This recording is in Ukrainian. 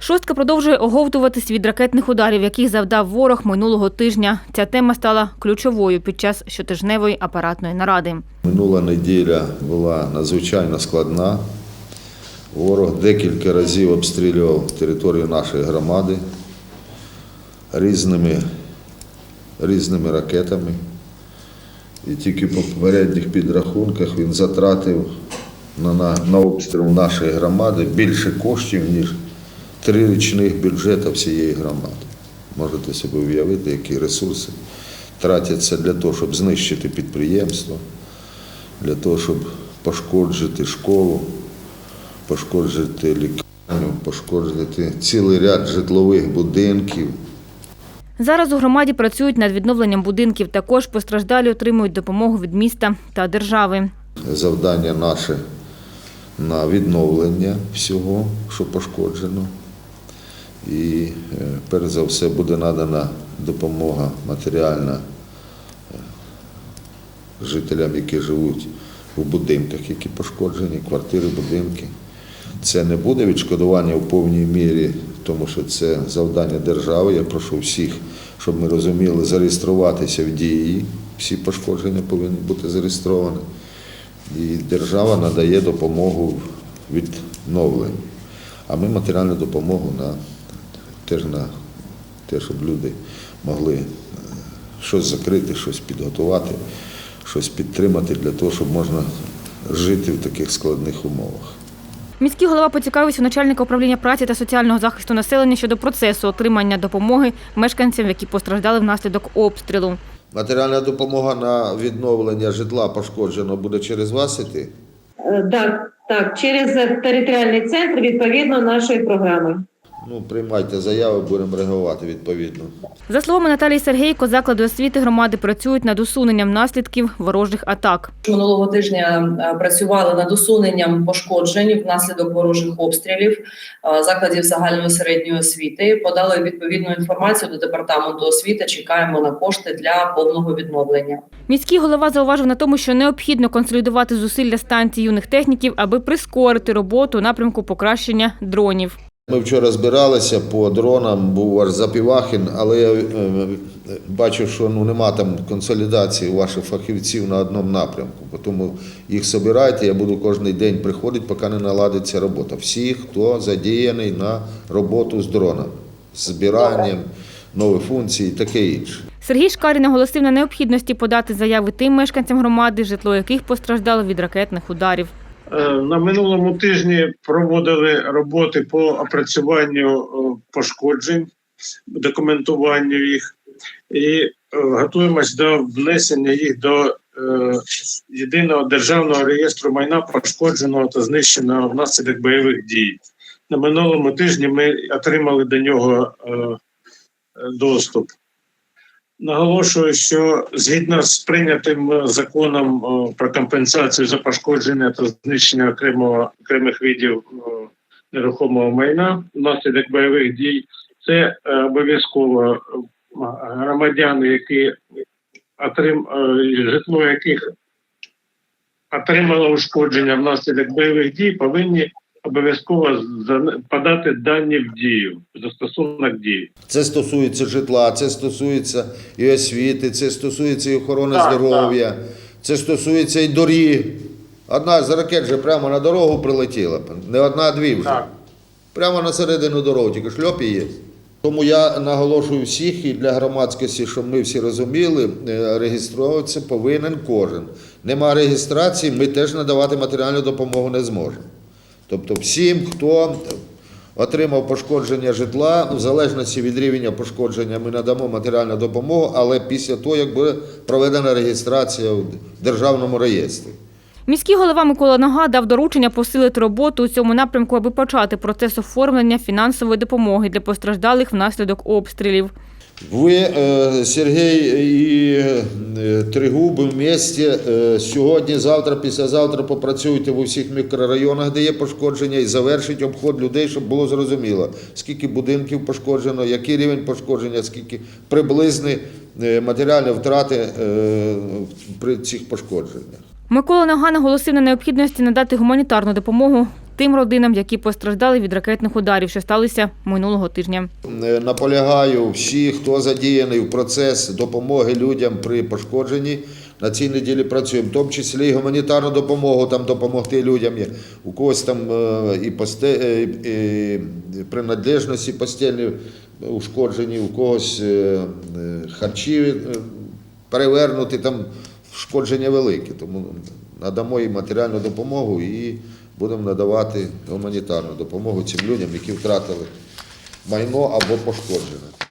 Шостка продовжує оговтуватись від ракетних ударів, яких завдав ворог минулого тижня. Ця тема стала ключовою під час щотижневої апаратної наради. Минула неділя була надзвичайно складна. Ворог декілька разів обстрілював територію нашої громади різними, різними ракетами. І тільки по попередніх підрахунках він затратив на, на, на обстріл нашої громади більше коштів, ніж три річних бюджета всієї громади. Можете собі уявити, які ресурси тратяться для того, щоб знищити підприємство, для того, щоб пошкоджити школу, пошкоджити лікарню, пошкоджити цілий ряд житлових будинків. Зараз у громаді працюють над відновленням будинків. Також постраждалі отримують допомогу від міста та держави. Завдання наше на відновлення всього, що пошкоджено. І е, перш за все буде надана допомога матеріальна е, жителям, які живуть у будинках, які пошкоджені, квартири, будинки. Це не буде відшкодування в повній мірі, тому що це завдання держави. Я прошу всіх, щоб ми розуміли, зареєструватися в дії. Всі пошкодження повинні бути зареєстровані. І держава надає допомогу в відновленні. А ми матеріальну допомогу на теж на те, щоб люди могли е, щось закрити, щось підготувати, щось підтримати для того, щоб можна жити в таких складних умовах. Міський голова поцікавився у начальника управління праці та соціального захисту населення щодо процесу отримання допомоги мешканцям, які постраждали внаслідок обстрілу. Матеріальна допомога на відновлення житла пошкодженого буде через вас іти? Е, Так, так, через територіальний центр відповідно нашої програми. Ну, приймайте заяви, будемо реагувати відповідно. За словами Наталії Сергейко, заклади освіти громади працюють над усуненням наслідків ворожих атак. Минулого тижня е, працювали над усуненням пошкоджень внаслідок ворожих обстрілів е, закладів загальної середньої освіти. Подали відповідну інформацію до департаменту освіти. Чекаємо на кошти для повного відновлення. Міський голова зауважив на тому, що необхідно консолідувати зусилля станцій юних техніків, аби прискорити роботу у напрямку покращення дронів. Ми вчора збиралися по дронам, був аж Запівахін, але я е, бачу, що ну, нема там консолідації ваших фахівців на одному напрямку. Тому їх збирайте, я буду кожен день приходити, поки не наладиться робота. Всі, хто задіяний на роботу з дронами, з збиранням, нові функції і таке інше. Сергій Шкарі наголосив на необхідності подати заяви тим мешканцям громади, житло яких постраждало від ракетних ударів. Е, На минулому тижні проводили роботи по опрацюванню е, пошкоджень, документуванню їх і е, готуємось до внесення їх до єдиного державного реєстру майна пошкодженого та знищеного внаслідок бойових дій. На минулому тижні ми отримали до нього доступ. Наголошую, що згідно з прийнятим е, законом е, про компенсацію за пошкодження та знищення окремого окремих видів е, нерухомого майна внаслідок бойових дій, це обов'язково громадяни, які отрим житло яких отримало ушкодження внаслідок бойових дій, повинні обов'язково подати дані в дію застосунок дії. Це стосується житла, це стосується і освіти, це стосується і охорони Так, здоров'я, це стосується і доріг. Одна з ракет вже прямо на дорогу прилетіла. Не одна, а дві вже. Так. Прямо на середину дороги, тільки шльопі є. Тому я наголошую всіх і для громадськості, щоб ми всі розуміли, е, реєструватися повинен кожен. Нема реєстрації, ми теж надавати матеріальну допомогу не зможемо. Тобто всім, хто отримав пошкодження житла, в залежності від рівня пошкодження, ми надамо матеріальну допомогу, але після того, як буде проведена реєстрація в державному реєстрі. Міський голова Микола Нога дав доручення посилити роботу у цьому напрямку, аби почати процес оформлення фінансової допомоги для постраждалих внаслідок обстрілів. Ви, е, Сергій і е, Тригуби вместе е, сьогодні, завтра, післязавтра попрацюйте в усіх мікрорайонах, де є пошкодження, і завершить обход людей, щоб було зрозуміло, скільки будинків пошкоджено, який рівень пошкодження, скільки приблизні матеріальні втрати при цих пошкодженнях. Микола Нага наголосив на необхідності надати гуманітарну допомогу тим родинам, які постраждали від ракетних ударів, що сталися минулого тижня. Е, Наполягаю всі, хто задіяний в процес допомоги людям при пошкодженні. На цій неділі працюємо, в тому числі і гуманітарну допомогу там допомогти людям. У когось там е, і, посте, е, і принадлежності постільні ушкоджені, у когось харчі перевернуті, там шкодження велике. Тому надамо їм матеріальну допомогу і будемо надавати гуманітарну допомогу цим людям, які втратили майно або пошкоджене.